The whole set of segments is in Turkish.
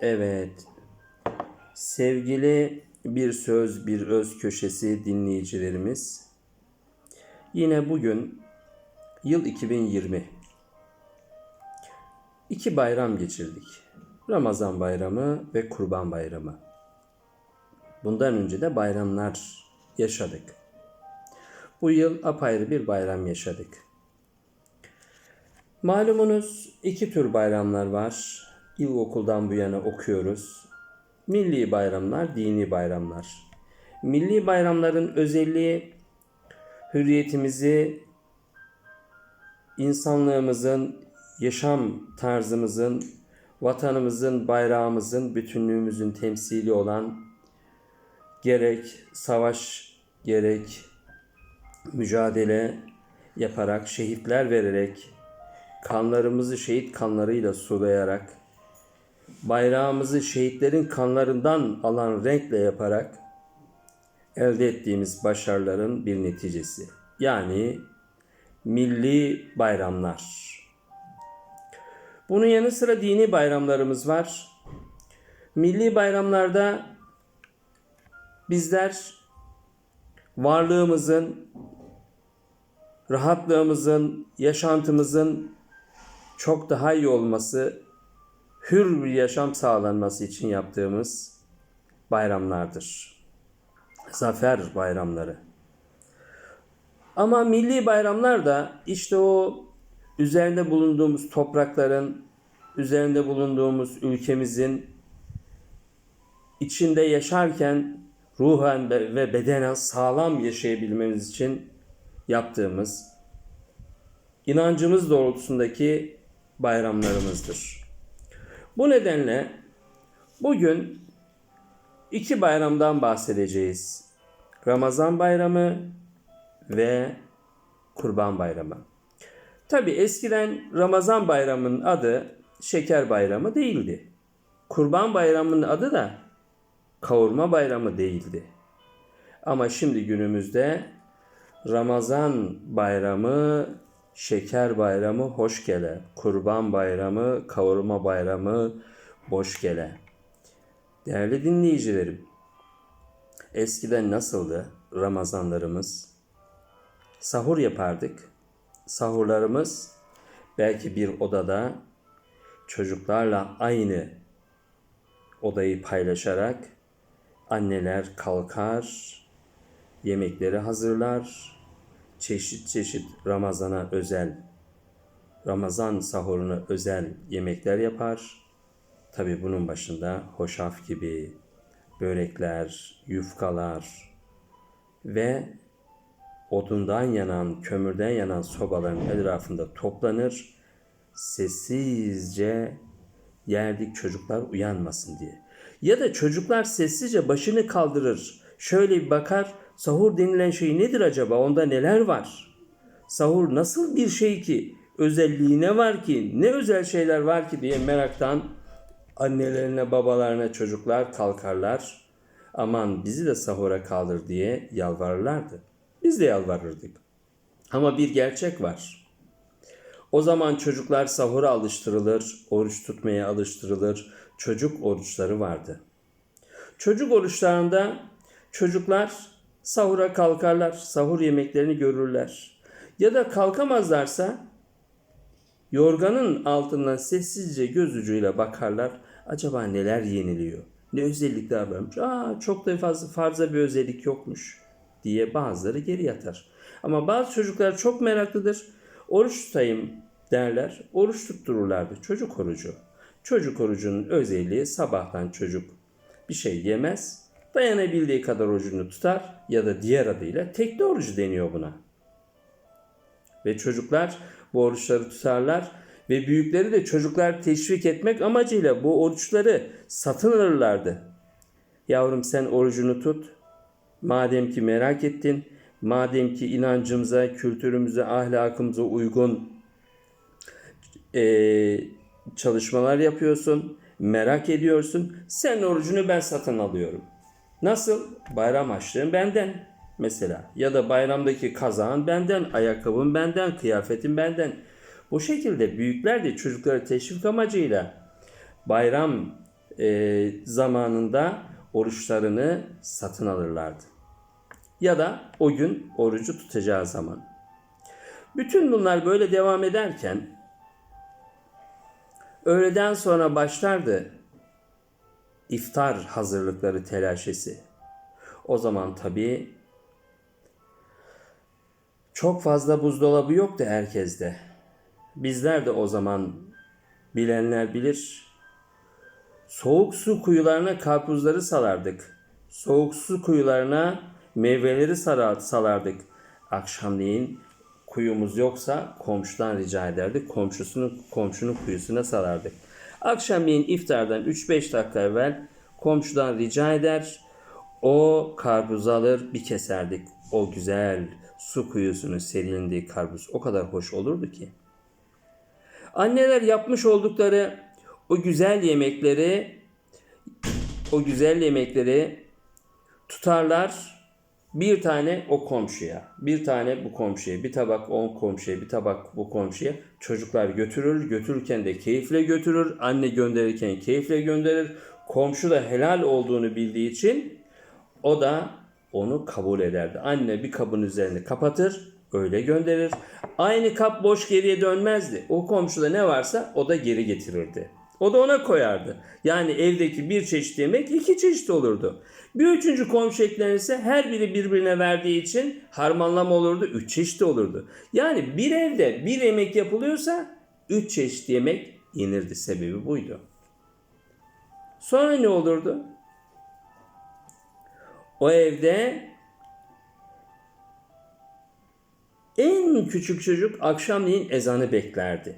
Evet. Sevgili bir söz bir öz köşesi dinleyicilerimiz. Yine bugün yıl 2020. İki bayram geçirdik. Ramazan bayramı ve Kurban bayramı. Bundan önce de bayramlar yaşadık. Bu yıl apayrı bir bayram yaşadık. Malumunuz iki tür bayramlar var. İlkokuldan bu yana okuyoruz. Milli bayramlar, dini bayramlar. Milli bayramların özelliği hürriyetimizi, insanlığımızın, yaşam tarzımızın, vatanımızın, bayrağımızın, bütünlüğümüzün temsili olan gerek savaş, gerek mücadele yaparak, şehitler vererek, kanlarımızı şehit kanlarıyla sulayarak, bayrağımızı şehitlerin kanlarından alan renkle yaparak elde ettiğimiz başarıların bir neticesi. Yani milli bayramlar. Bunun yanı sıra dini bayramlarımız var. Milli bayramlarda bizler varlığımızın, rahatlığımızın, yaşantımızın çok daha iyi olması, hür bir yaşam sağlanması için yaptığımız bayramlardır. Zafer bayramları. Ama milli bayramlar da işte o üzerinde bulunduğumuz toprakların, üzerinde bulunduğumuz ülkemizin içinde yaşarken ruhen ve bedenen sağlam yaşayabilmemiz için yaptığımız inancımız doğrultusundaki bayramlarımızdır. Bu nedenle bugün iki bayramdan bahsedeceğiz. Ramazan bayramı ve Kurban bayramı. Tabi eskiden Ramazan bayramının adı Şeker bayramı değildi. Kurban bayramının adı da Kavurma bayramı değildi. Ama şimdi günümüzde Ramazan bayramı, şeker bayramı hoş gele. Kurban bayramı, kavurma bayramı boş gele. Değerli dinleyicilerim, eskiden nasıldı Ramazanlarımız? Sahur yapardık. Sahurlarımız belki bir odada çocuklarla aynı odayı paylaşarak anneler kalkar, yemekleri hazırlar, çeşit çeşit Ramazana özel, Ramazan sahuruna özel yemekler yapar. Tabi bunun başında hoşaf gibi börekler, yufkalar ve odundan yanan, kömürden yanan sobaların etrafında toplanır. Sessizce yerdik çocuklar uyanmasın diye. Ya da çocuklar sessizce başını kaldırır. Şöyle bir bakar. Sahur denilen şey nedir acaba? Onda neler var? Sahur nasıl bir şey ki? Özelliği ne var ki? Ne özel şeyler var ki diye meraktan annelerine, babalarına çocuklar kalkarlar. Aman bizi de sahura kaldır diye yalvarırlardı. Biz de yalvarırdık. Ama bir gerçek var. O zaman çocuklar sahura alıştırılır, oruç tutmaya alıştırılır. Çocuk oruçları vardı. Çocuk oruçlarında çocuklar sahura kalkarlar, sahur yemeklerini görürler. Ya da kalkamazlarsa yorganın altından sessizce göz ucuyla bakarlar. Acaba neler yeniliyor? Ne özellikler varmış? Aa çok da fazla farza bir özellik yokmuş diye bazıları geri yatar. Ama bazı çocuklar çok meraklıdır. Oruç tutayım derler. Oruç tuttururlardı. Çocuk orucu. Çocuk orucunun özelliği sabahtan çocuk bir şey yemez. Dayanabildiği kadar orucunu tutar ya da diğer adıyla tekli orucu deniyor buna. Ve çocuklar bu oruçları tutarlar ve büyükleri de çocuklar teşvik etmek amacıyla bu oruçları satın alırlardı. Yavrum sen orucunu tut. Madem ki merak ettin, madem ki inancımıza, kültürümüze, ahlakımıza uygun e, çalışmalar yapıyorsun, merak ediyorsun. Sen orucunu ben satın alıyorum. Nasıl? Bayram açlığın benden mesela. Ya da bayramdaki kazağın benden, ayakkabın benden, kıyafetin benden. Bu şekilde büyükler de çocukları teşvik amacıyla bayram e, zamanında oruçlarını satın alırlardı. Ya da o gün orucu tutacağı zaman. Bütün bunlar böyle devam ederken öğleden sonra başlardı iftar hazırlıkları telaşesi. O zaman tabii çok fazla buzdolabı yoktu herkeste. Bizler de o zaman bilenler bilir. Soğuk su kuyularına karpuzları salardık. Soğuk su kuyularına meyveleri salardık. Akşamleyin kuyumuz yoksa komşudan rica ederdik. Komşusunun komşunun kuyusuna salardık. Akşamleyin iftardan 3-5 dakika evvel komşudan rica eder. O karpuzu alır bir keserdik. O güzel su kuyusunun serindiği karpuz o kadar hoş olurdu ki. Anneler yapmış oldukları o güzel yemekleri o güzel yemekleri tutarlar bir tane o komşuya, bir tane bu komşuya, bir tabak o komşuya, bir tabak bu komşuya. Çocuklar götürür, götürürken de keyifle götürür, anne gönderirken keyifle gönderir. Komşu da helal olduğunu bildiği için o da onu kabul ederdi. Anne bir kabın üzerini kapatır, öyle gönderir. Aynı kap boş geriye dönmezdi. O komşuda ne varsa o da geri getirirdi. O da ona koyardı. Yani evdeki bir çeşit yemek iki çeşit olurdu. Bir üçüncü komşu eklenirse her biri birbirine verdiği için harmanlama olurdu. Üç çeşit olurdu. Yani bir evde bir yemek yapılıyorsa üç çeşit yemek yenirdi. Sebebi buydu. Sonra ne olurdu? O evde en küçük çocuk akşamleyin ezanı beklerdi.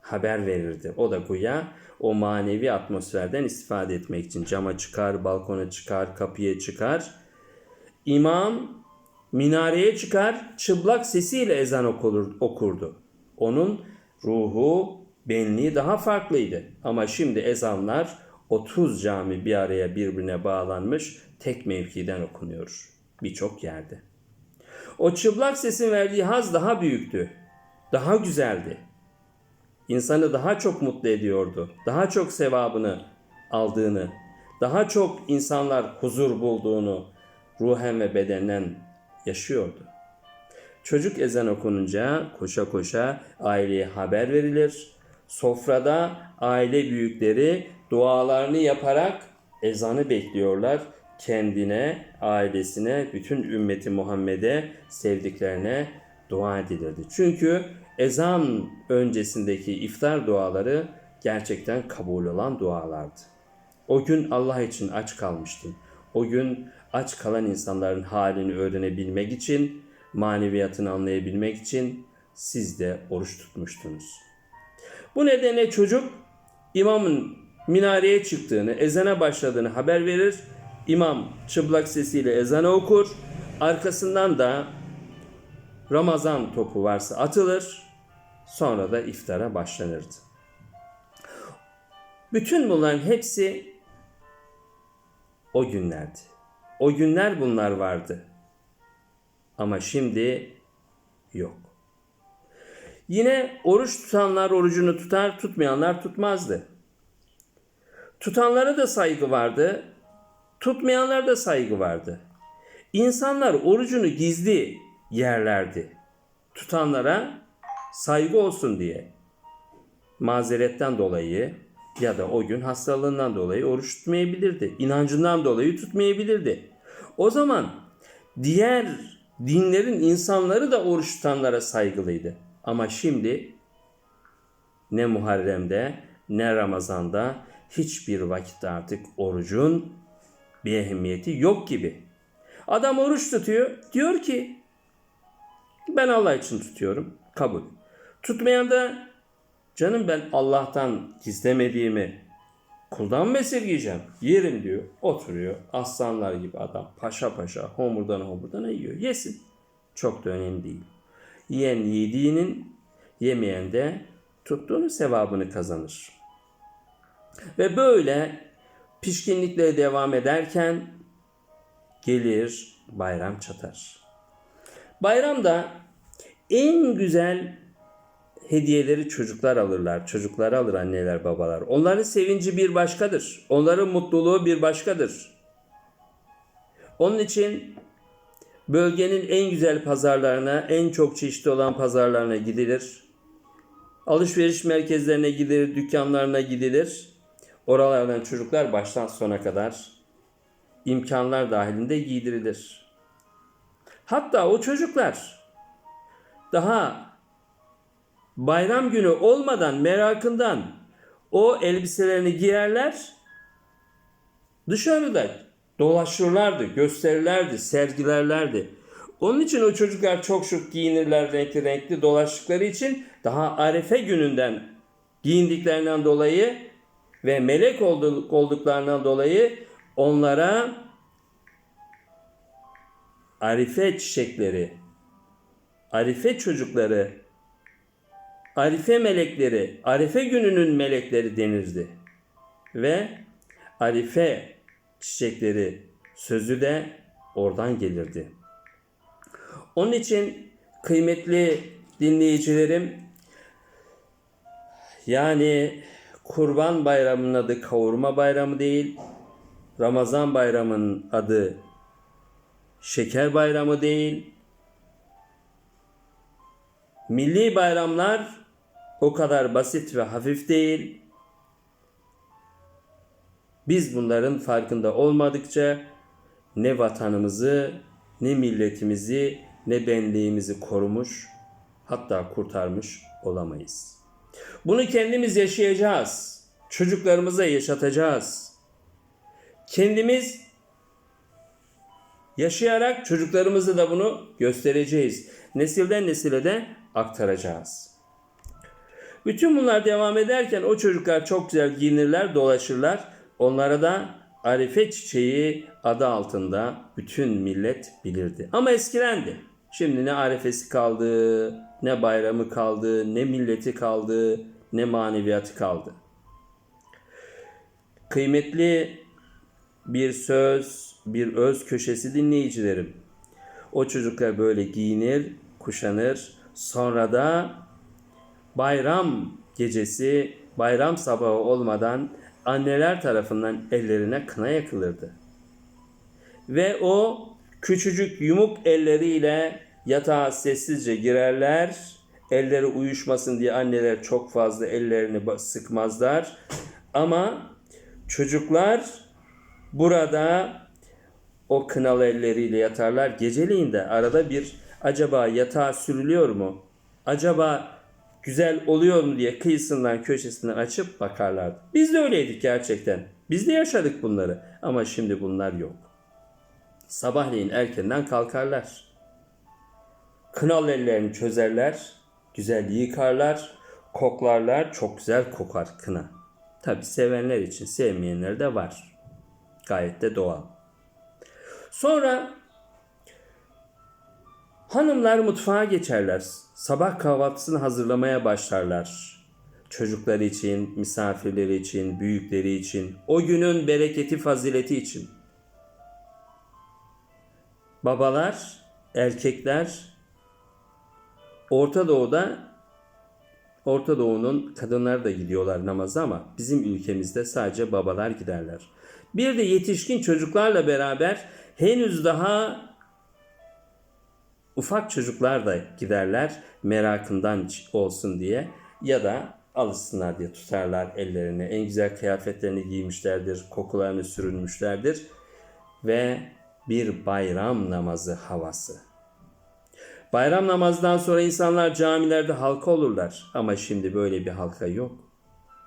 Haber verirdi. O da güya o manevi atmosferden istifade etmek için cama çıkar, balkona çıkar, kapıya çıkar. İmam minareye çıkar, çıplak sesiyle ezan okur, okurdu. Onun ruhu, benliği daha farklıydı. Ama şimdi ezanlar 30 cami bir araya birbirine bağlanmış tek mevkiden okunuyor birçok yerde. O çıplak sesin verdiği haz daha büyüktü. Daha güzeldi. İnsanı daha çok mutlu ediyordu. Daha çok sevabını aldığını, daha çok insanlar huzur bulduğunu ruhen ve bedenen yaşıyordu. Çocuk ezan okununca koşa koşa aileye haber verilir. Sofrada aile büyükleri dualarını yaparak ezanı bekliyorlar. Kendine, ailesine, bütün ümmeti Muhammed'e, sevdiklerine dua edilirdi. Çünkü ezan öncesindeki iftar duaları gerçekten kabul olan dualardı. O gün Allah için aç kalmıştım. O gün aç kalan insanların halini öğrenebilmek için, maneviyatını anlayabilmek için siz de oruç tutmuştunuz. Bu nedenle çocuk imamın minareye çıktığını, ezana başladığını haber verir. İmam çıplak sesiyle ezanı okur. Arkasından da Ramazan topu varsa atılır. Sonra da iftara başlanırdı. Bütün bunların hepsi o günlerdi. O günler bunlar vardı. Ama şimdi yok. Yine oruç tutanlar orucunu tutar, tutmayanlar tutmazdı. Tutanlara da saygı vardı, tutmayanlara da saygı vardı. İnsanlar orucunu gizli yerlerdi. Tutanlara saygı olsun diye. Mazeretten dolayı ya da o gün hastalığından dolayı oruç tutmayabilirdi. İnancından dolayı tutmayabilirdi. O zaman diğer dinlerin insanları da oruç tutanlara saygılıydı. Ama şimdi ne Muharrem'de ne Ramazan'da hiçbir vakitte artık orucun bir ehemmiyeti yok gibi. Adam oruç tutuyor. Diyor ki ben Allah için tutuyorum. Kabul. Tutmayan da canım ben Allah'tan gizlemediğimi kuldan mı esirgeyeceğim? Yerim diyor. Oturuyor. Aslanlar gibi adam. Paşa paşa homurdan homurdan yiyor. Yesin. Çok da önemli değil. Yiyen yediğinin yemeyen de tuttuğunun sevabını kazanır. Ve böyle pişkinlikle devam ederken gelir bayram çatar. Bayramda en güzel hediyeleri çocuklar alırlar. Çocuklar alır anneler babalar. Onların sevinci bir başkadır. Onların mutluluğu bir başkadır. Onun için bölgenin en güzel pazarlarına, en çok çeşitli olan pazarlarına gidilir. Alışveriş merkezlerine gidilir, dükkanlarına gidilir. Oralardan çocuklar baştan sona kadar imkanlar dahilinde giydirilir. Hatta o çocuklar daha bayram günü olmadan merakından o elbiselerini giyerler. Dışarıda dolaşırlardı, gösterirlerdi, sergilerlerdi. Onun için o çocuklar çok şık giyinirler renkli renkli dolaştıkları için daha Arefe gününden giyindiklerinden dolayı ve melek olduk- olduklarından dolayı onlara Arife çiçekleri, Arife çocukları, Arife melekleri, Arife gününün melekleri denirdi. Ve Arife çiçekleri sözü de oradan gelirdi. Onun için kıymetli dinleyicilerim yani Kurban Bayramı'nın adı kavurma bayramı değil, Ramazan Bayramı'nın adı şeker bayramı değil, milli bayramlar o kadar basit ve hafif değil. Biz bunların farkında olmadıkça ne vatanımızı, ne milletimizi, ne benliğimizi korumuş, hatta kurtarmış olamayız. Bunu kendimiz yaşayacağız. Çocuklarımıza yaşatacağız. Kendimiz yaşayarak çocuklarımıza da bunu göstereceğiz. Nesilden nesile de aktaracağız. Bütün bunlar devam ederken o çocuklar çok güzel giyinirler, dolaşırlar. Onlara da Arife çiçeği adı altında bütün millet bilirdi. Ama eskilendi. Şimdi ne arifesi kaldı, ne bayramı kaldı, ne milleti kaldı, ne maneviyatı kaldı. Kıymetli bir söz, bir öz köşesi dinleyicilerim. O çocuklar böyle giyinir, kuşanır. Sonra da bayram gecesi, bayram sabahı olmadan anneler tarafından ellerine kına yakılırdı. Ve o küçücük yumuk elleriyle yatağa sessizce girerler. Elleri uyuşmasın diye anneler çok fazla ellerini sıkmazlar. Ama çocuklar burada o kınalı elleriyle yatarlar. Geceliğin de arada bir acaba yatağa sürülüyor mu? Acaba güzel oluyor mu diye kıyısından köşesinden açıp bakarlardı. Biz de öyleydik gerçekten. Biz de yaşadık bunları. Ama şimdi bunlar yok. Sabahleyin erkenden kalkarlar. Kınal ellerini çözerler. Güzel yıkarlar. Koklarlar. Çok güzel kokar kına. Tabi sevenler için sevmeyenler de var. Gayet de doğal. Sonra hanımlar mutfağa geçerler. Sabah kahvaltısını hazırlamaya başlarlar. Çocukları için, misafirleri için, büyükleri için, o günün bereketi, fazileti için. Babalar, erkekler Orta Doğu'da Orta Doğu'nun kadınları da gidiyorlar namaza ama bizim ülkemizde sadece babalar giderler. Bir de yetişkin çocuklarla beraber henüz daha ufak çocuklar da giderler merakından olsun diye ya da alışsınlar diye tutarlar ellerini. En güzel kıyafetlerini giymişlerdir, kokularını sürünmüşlerdir ve bir bayram namazı havası. Bayram namazdan sonra insanlar camilerde halka olurlar. Ama şimdi böyle bir halka yok.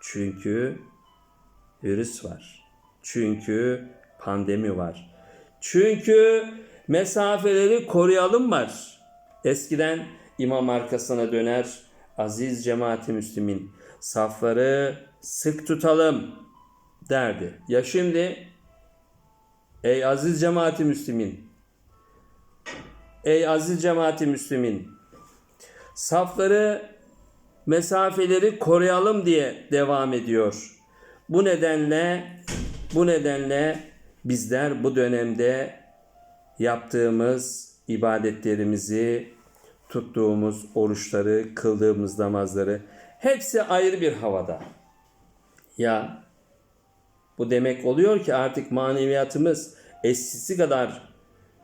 Çünkü virüs var. Çünkü pandemi var. Çünkü mesafeleri koruyalım var. Eskiden imam arkasına döner, aziz cemaati müslimin safları sık tutalım derdi. Ya şimdi ey aziz cemaati müslimin Ey aziz cemaati müslimin safları mesafeleri koruyalım diye devam ediyor. Bu nedenle bu nedenle bizler bu dönemde yaptığımız ibadetlerimizi tuttuğumuz oruçları, kıldığımız namazları hepsi ayrı bir havada. Ya bu demek oluyor ki artık maneviyatımız eskisi kadar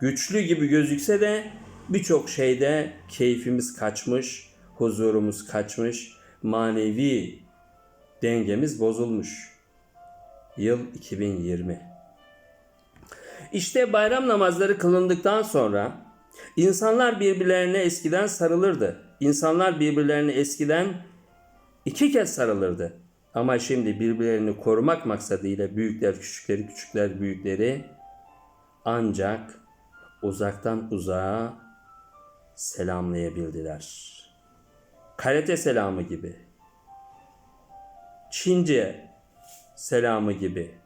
güçlü gibi gözükse de birçok şeyde keyfimiz kaçmış, huzurumuz kaçmış, manevi dengemiz bozulmuş. Yıl 2020. İşte bayram namazları kılındıktan sonra insanlar birbirlerine eskiden sarılırdı. İnsanlar birbirlerine eskiden iki kez sarılırdı. Ama şimdi birbirlerini korumak maksadıyla büyükler küçükleri, küçükler büyükleri ancak uzaktan uzağa selamlayabildiler. Karate selamı gibi. Çince selamı gibi.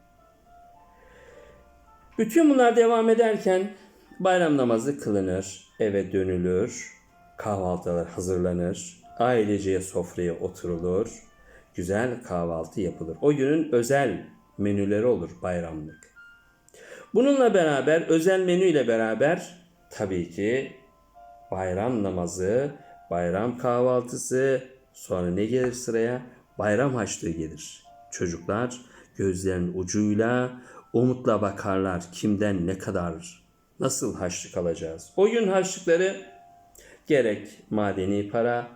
Bütün bunlar devam ederken bayram namazı kılınır, eve dönülür, kahvaltılar hazırlanır, aileceye sofraya oturulur, güzel kahvaltı yapılır. O günün özel menüleri olur bayramlık. Bununla beraber özel menüyle beraber tabii ki bayram namazı, bayram kahvaltısı, sonra ne gelir sıraya? Bayram haçlığı gelir. Çocuklar gözlerinin ucuyla umutla bakarlar kimden ne kadar, nasıl haçlık alacağız. O gün haçlıkları gerek madeni para,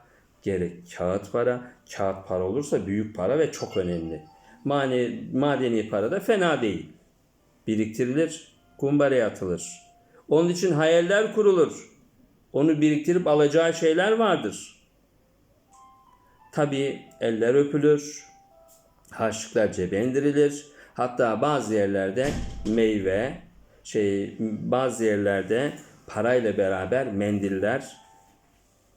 gerek kağıt para. Kağıt para olursa büyük para ve çok önemli. Mane, madeni para da fena değil. Biriktirilir, kumbaraya atılır. Onun için hayaller kurulur. Onu biriktirip alacağı şeyler vardır. Tabi eller öpülür, harçlıklar cebe indirilir. Hatta bazı yerlerde meyve, şey bazı yerlerde parayla beraber mendiller,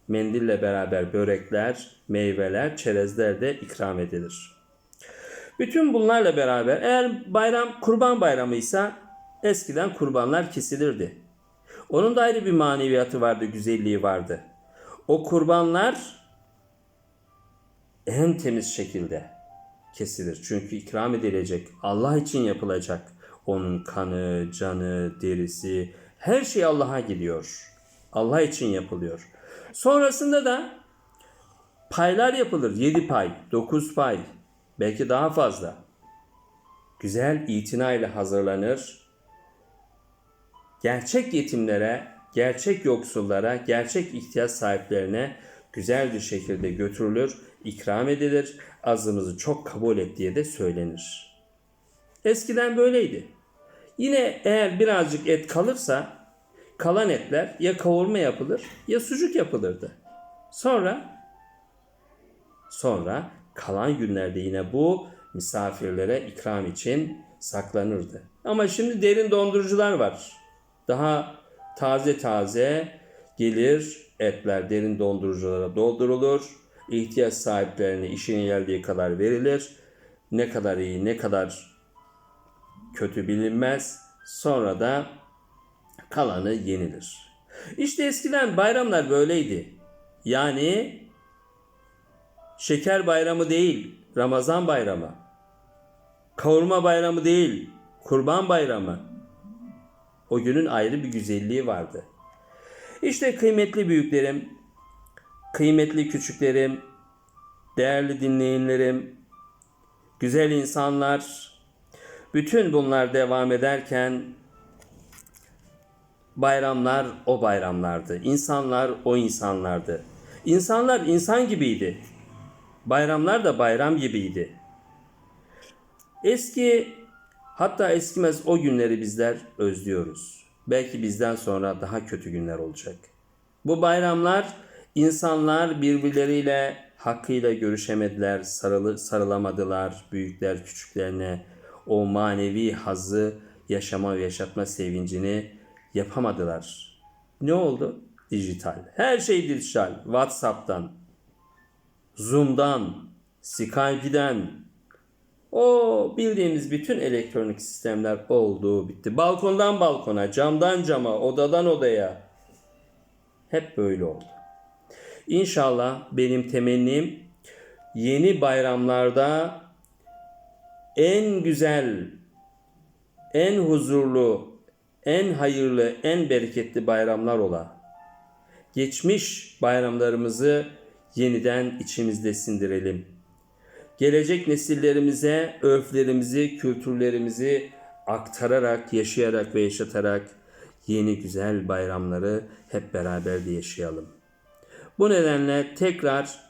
mendille beraber börekler, meyveler, çerezler de ikram edilir. Bütün bunlarla beraber eğer bayram kurban bayramıysa eskiden kurbanlar kesilirdi. Onun da ayrı bir maneviyatı vardı, güzelliği vardı. O kurbanlar en temiz şekilde kesilir. Çünkü ikram edilecek, Allah için yapılacak. Onun kanı, canı, derisi, her şey Allah'a gidiyor. Allah için yapılıyor. Sonrasında da paylar yapılır. 7 pay, 9 pay, belki daha fazla. Güzel itinayla hazırlanır. Gerçek yetimlere, gerçek yoksullara, gerçek ihtiyaç sahiplerine güzel bir şekilde götürülür, ikram edilir. Azımızı çok kabul et diye de söylenir. Eskiden böyleydi. Yine eğer birazcık et kalırsa kalan etler ya kavurma yapılır ya sucuk yapılırdı. Sonra sonra kalan günlerde yine bu misafirlere ikram için saklanırdı. Ama şimdi derin dondurucular var. Daha taze taze gelir etler derin donduruculara doldurulur. İhtiyaç sahiplerine işine geldiği kadar verilir. Ne kadar iyi ne kadar kötü bilinmez. Sonra da kalanı yenilir. İşte eskiden bayramlar böyleydi. Yani şeker bayramı değil, Ramazan bayramı. Kavurma bayramı değil, kurban bayramı. O günün ayrı bir güzelliği vardı. İşte kıymetli büyüklerim, kıymetli küçüklerim, değerli dinleyenlerim, güzel insanlar, bütün bunlar devam ederken bayramlar o bayramlardı. İnsanlar o insanlardı. İnsanlar insan gibiydi. Bayramlar da bayram gibiydi. Eski hatta eskimez o günleri bizler özlüyoruz. Belki bizden sonra daha kötü günler olacak. Bu bayramlar insanlar birbirleriyle hakkıyla görüşemediler, sarılı, sarılamadılar büyükler küçüklerine. O manevi hazı yaşama ve yaşatma sevincini yapamadılar. Ne oldu? Dijital. Her şey dijital. WhatsApp'tan, Zoom'dan, Skype'den, o bildiğimiz bütün elektronik sistemler oldu, bitti. Balkondan balkona, camdan cama, odadan odaya. Hep böyle oldu. İnşallah benim temennim yeni bayramlarda en güzel, en huzurlu, en hayırlı, en bereketli bayramlar ola. geçmiş bayramlarımızı yeniden içimizde sindirelim. Gelecek nesillerimize örflerimizi, kültürlerimizi aktararak, yaşayarak ve yaşatarak yeni güzel bayramları hep beraber de yaşayalım. Bu nedenle tekrar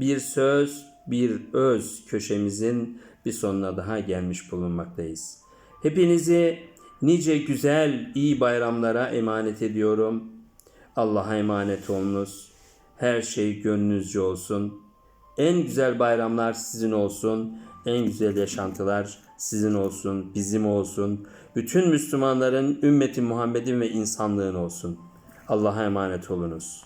bir söz, bir öz köşemizin bir sonuna daha gelmiş bulunmaktayız. Hepinizi nice güzel, iyi bayramlara emanet ediyorum. Allah'a emanet olunuz. Her şey gönlünüzce olsun. En güzel bayramlar sizin olsun. En güzel yaşantılar sizin olsun, bizim olsun. Bütün Müslümanların, ümmeti Muhammed'in ve insanlığın olsun. Allah'a emanet olunuz.